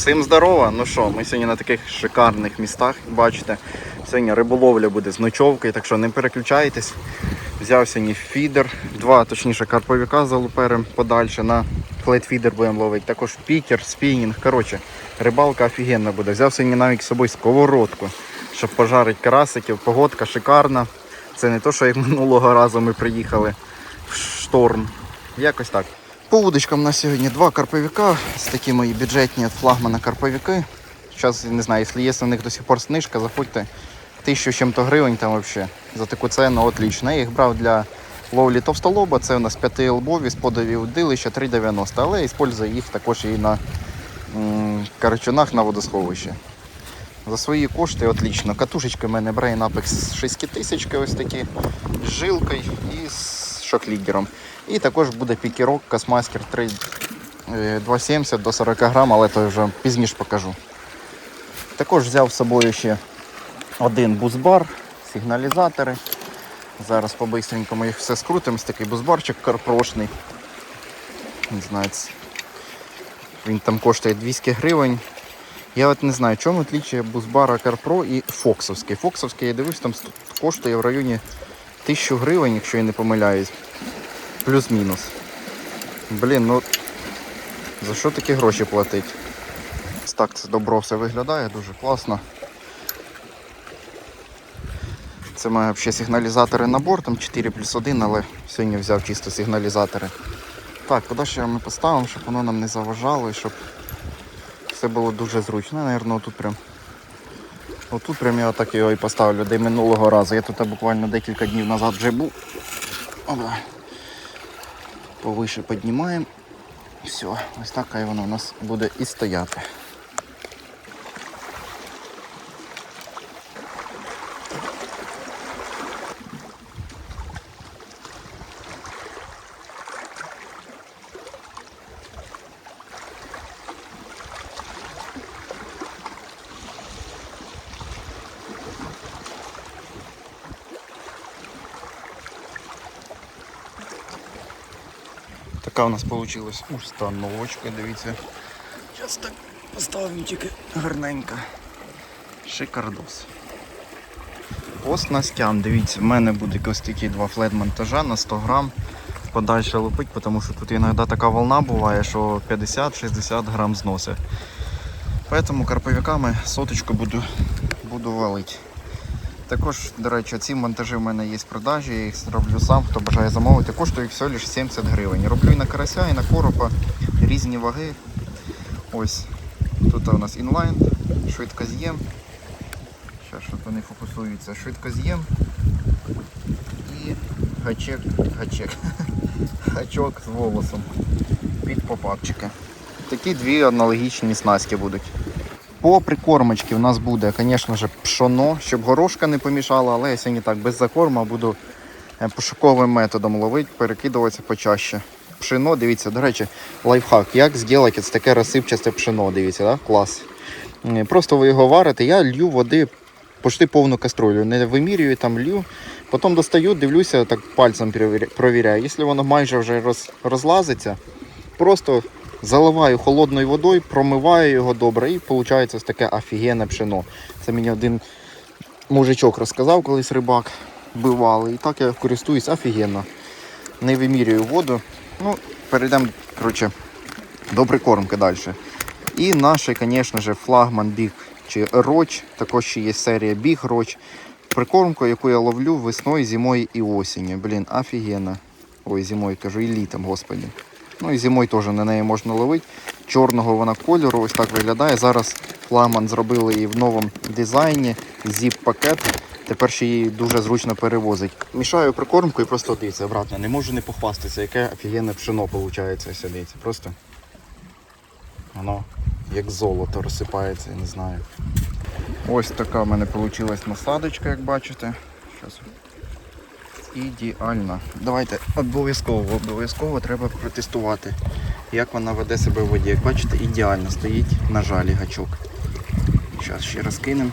Всім здорово! Ну що, ми сьогодні на таких шикарних містах, бачите. Сьогодні риболовля буде з ночовкою, так що не переключайтесь. Взяв сьогодні фідер, два, точніше, карповіка залуперим подальше. На флетфідер будемо ловити. Також пікер, спінінг. Коротше, рибалка офігенна буде. Взяв сьогодні навіть з собою сковородку, щоб пожарити карасиків. Погодка шикарна. Це не то, що як минулого разу ми приїхали в шторм. Якось так. По удочкам на сьогодні два карповика. Ось такі мої бюджетні від флагмана карповики. Зараз, не знаю, якщо є у них до сих пор знижка, заходьте. Тисячу чим-то гривень там взагалі. За таку ціну отлично. Я їх брав для ловлі товстолоба. Це у нас 5 лбові з подові удилища 3,90. Але використовую їх також і на м, карачунах на водосховищі. За свої кошти отлично. Катушечки в мене Brain Apex 6000 ось такі з жилкою і з шоклідером. І також буде пікерок Космаскер 3 е, 2,70 до 40 грам, але то вже пізніше покажу. Також взяв з собою ще один бузбар, сигналізатори. Зараз по-бистренькому їх все скрутимо. Ось такий бузбарчик карпрошний. Не знаю, він там коштує 200 гривень. Я от не знаю, чому отличие бузбара Карпро і Фоксовський. Фоксовський, я дивився, там коштує в районі 1000 гривень, якщо я не помиляюсь. Плюс-мінус. Блін, ну за що такі гроші платить? Так це добро все виглядає, дуже класно. Це має взагалі сигналізатори набор, там 4 плюс 1, але сьогодні взяв чисто сигналізатори. Так, куди ще ми поставимо, щоб воно нам не заважало і щоб все було дуже зручно. Наверно, отут прям. Отут прям я так його і поставлю, де минулого разу. Я тут буквально декілька днів назад вже був. Опа. Повише піднімаємо. Все, ось так і воно у нас буде і стояти. Така у нас вийшла установочка, дивіться. Зараз так поставимо тільки гарненько. Шикардос. По дивіться, в мене буде ось такі два флет-монтажа на 100 грам. Подальше лупить, тому що тут іноді така волна буває, що 50-60 грам зносить. Поэтому карповиками соточку буду, буду валити. Також, до речі, ці монтажі в мене є в продажі, я їх роблю сам, хто бажає замовити. Коштують всього лише 70 гривень. Роблю і на карася, і на коропа, різні ваги. Ось. Тут у нас інлайн, швидкоз'єм. Зараз щоб вони фокусуються. Швидкоз'єм і гачек, гачек. Гачок з волосом під попапчика. Такі дві аналогічні снастки будуть. По прикормочці в нас буде, звісно ж, пшоно, щоб горошка не помішала, але я сьогодні так без закорма буду е, пошуковим методом ловити, перекидуватися почаще. Пшено, дивіться, до речі, лайфхак. Як зробити таке розсипчасте пшено, дивіться, да? клас. Е, Просто ви його варите, я лью води почти повну каструлю. Не вимірюю там лью. Потім достаю, дивлюся, так пальцем провіряю. Якщо воно майже вже роз, розлазиться, просто заливаю холодною водою, промиваю його добре і виходить таке офігенне пшено. Це мені один мужичок розказав колись рибак бивали. І так я користуюсь офігенно. Не вимірюю воду. Ну, перейдемо коротше, до прикормки далі. І наш, звісно ж, флагман біг чи роч, також ще є серія біг роч. Прикормку, яку я ловлю весною, зимою і осінню. Блін, офігенно. Ой, зимою кажу, і літом, господи. Ну і зимою теж на неї можна ловити. Чорного вона кольору, ось так виглядає. Зараз флагман зробили її в новому дизайні, зіп-пакет. Тепер ще її дуже зручно перевозить. Мішаю прикормку і просто дивіться обратно. Не можу не похвастатися, яке офігенне пшено виходить. Ось. Просто воно як золото розсипається, я не знаю. Ось така в мене вийшла насадочка, як бачите. Щас. Ідеально. Давайте обов'язково, обов'язково треба протестувати, як вона веде себе в воді. Як бачите, ідеально стоїть на жалі гачок. Зараз ще раз кинемо.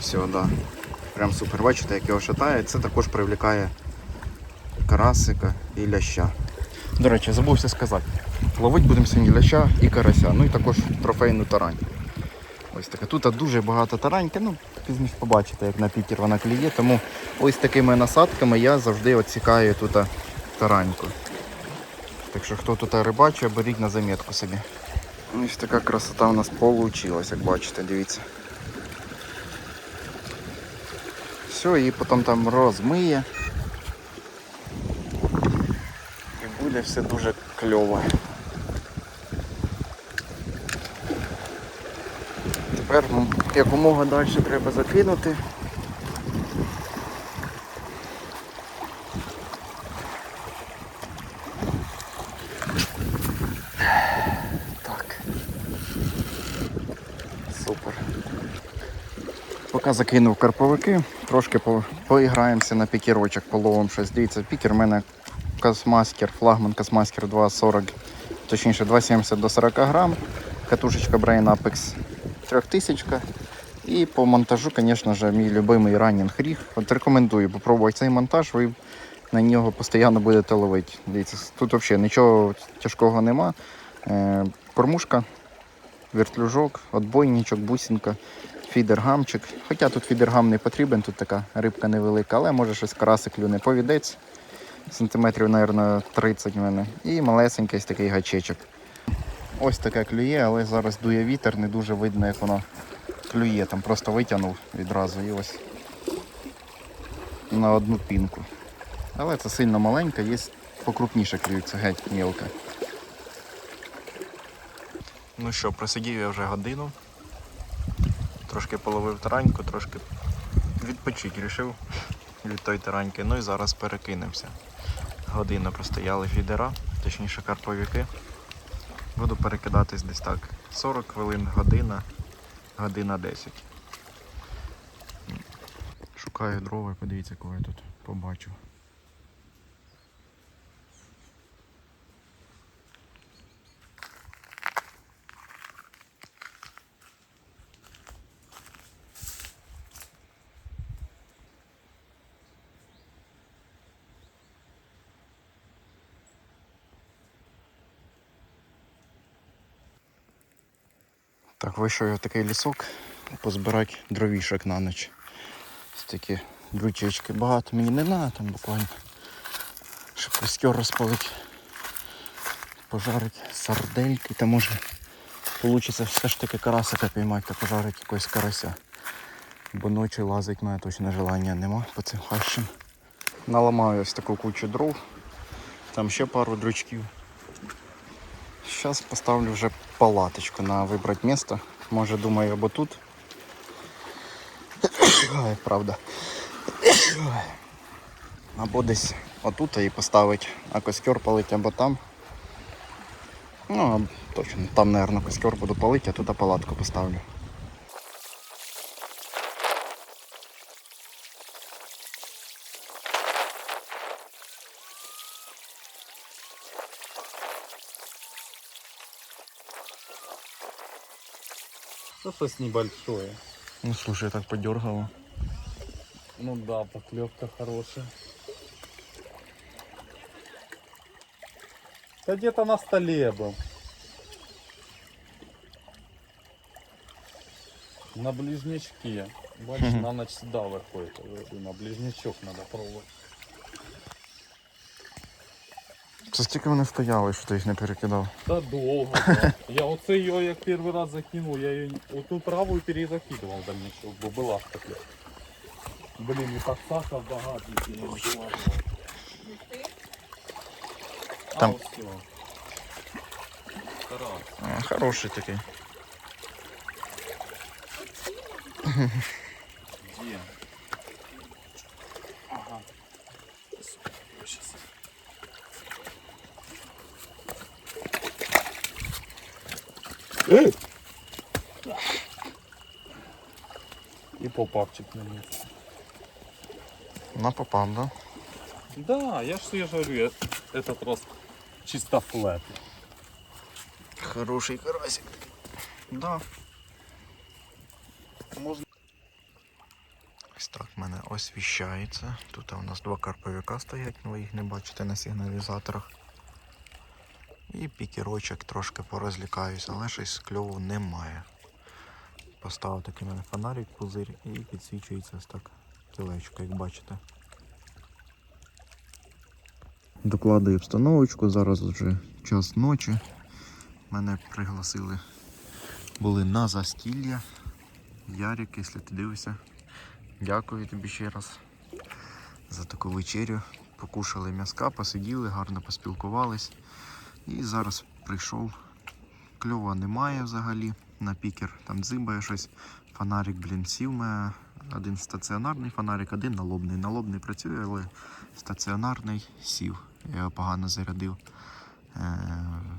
Все, да. Прям супер. Бачите, як його шатає. Це також привлікає карасика і ляща. До речі, забувся сказати. Ловити будемо сьогодні ляща і карася, ну і також трофейну тарань. Ось така. Тут дуже багато тараньки, ну пізніше побачите, як на Пітер вона клює, тому ось такими насадками я завжди відсікаю тут тараньку. Так що хто тут рибачить, беріть на замітку собі. Ось така красота у нас вийшла, як бачите, дивіться. Все, і потім там розмиє. І буде все дуже кльово. Тепер якомога далі треба закинути. Так. Супер. Поки закинув карповики, трошки по, поіграємося на пікірочок, половим щось. Дивіться, пікер в мене Космаскер, флагман Космаскер 240, точніше 270 до 40 грам. Катушечка Brain Apex 3000. І по монтажу, звісно ж, мій любимий раннінг ріг. От рекомендую попробувати цей монтаж, ви на нього постійно будете ловити. Дивіться, тут взагалі нічого тяжкого нема. Е, кормушка, вертлюжок, отбойничок, бусинка, фідер-гамчик. Хоча тут фідер-гам не потрібен, тут така рибка невелика, але може щось караси клюне. Повідець, сантиметрів, мабуть, 30 в мене. І малесенький такий гачечок. Ось таке клює, але зараз дує вітер, не дуже видно, як воно клює. Там просто витягнув відразу і ось на одну пінку. Але це сильно маленька, є покрупніше клюється, геть мілка. Ну що, просидів я вже годину. Трошки половив тараньку, трошки відпочити рішив від той тараньки. Ну і зараз перекинемося. Годину простояли фідера, точніше карповіки. Буду перекидатись десь так. 40 хвилин, година, година 10. Шукаю дрова, подивіться, кого я тут побачив. Так, вийшов я в такий лісок позбирати дровішок на ніч. Ось такі дрючечки багато мені не треба, там буквально. Щоб костер розпалити, пожарити сардельки, та може вийде все ж таки карасика піймати та пожарити якогось карася. Бо ночі лазить мене точно желання нема по цим хащам. Наламаю ось таку кучу дров, там ще пару дрючків. Зараз поставлю вже палаточку на вибрати місце. Може думаю або тут. Ой, правда. Ой. Або десь отут і поставити, а костер палить або там. Ну, а точно, там, мабуть, костер буду палити, а тут палатку поставлю. Ну, что небольшое. Ну слушай, я так подергало. Ну да, поклевка хорошая. Да где-то на столе был. На ближнячке. Бачиш, Мгм. на ночь сюда выходит. На ближнячок надо пробовать. Це стільки вони стояли, що ти їх не перекидав. Да долго. да. Я оце ее як первый раз закинул, я ее оту правую перезакидывал в дальнячок, бо була ж така. Блін, і так сака в багажнику не вилазила. Там- А, ось. Тарас. А, хороший такий. И попапчик на попав, да? Да, я ж тебе говорю, я- этот раз чисто флет. Хороший карасик. Да. Можна. Ось так в мене освіщається. Тут у нас два карповика стоять, ви їх не бачите на сигналізаторах. І пікерочок трошки порозлікаюсь, але щось кльову немає. Поставив такий мене фонарик, пузир і підсвічується ось так кілечко, як бачите. Докладую обстановочку, зараз вже час ночі. Мене пригласили були на застілля. Ярик, якщо ти дивишся, дякую тобі ще раз за таку вечерю. Покушали м'яска, посиділи, гарно поспілкувались. І зараз прийшов. Кльова немає взагалі на пікер. Там дзимбає щось. Фонарик, блін, сів. мене Один стаціонарний фонарик, один налобний. Налобний працює, але стаціонарний сів. Я його погано зарядив. Е,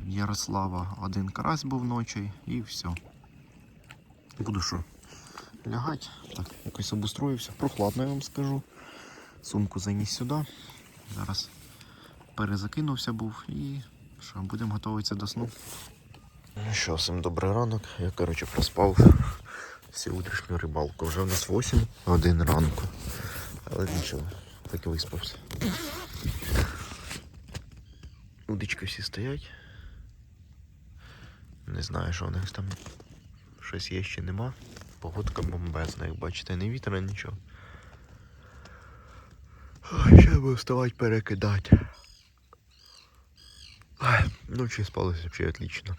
Ярослава один карась був ночі і все. Буду що? Лягать. Так, якось обустроївся. Прохладно, я вам скажу. Сумку заніс сюди. Зараз перезакинувся був і що, будемо готуватися до сну. Ну що, всім добрий ранок. Я, коротше, проспав сьогоднішню рибалку. Вже в нас 8 годин ранку. Але нічого, так і виспався. Удочки всі стоять. Не знаю, що у них там щось є ще нема. Погодка бомбезна, як бачите, не вітра, нічого. Ще буду вставати перекидати. Ночі спалося взагалі отлично.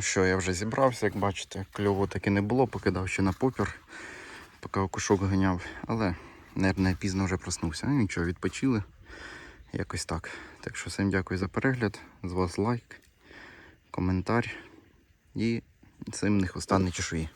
Що, я вже зібрався, як бачите, кльово таки не було, покидав ще на попір, поки окушок ганяв, але, мабуть, пізно вже проснувся. Ну нічого, відпочили. Якось так. Так що всім дякую за перегляд. З вас лайк, коментар і цим не хвоста не чешуї.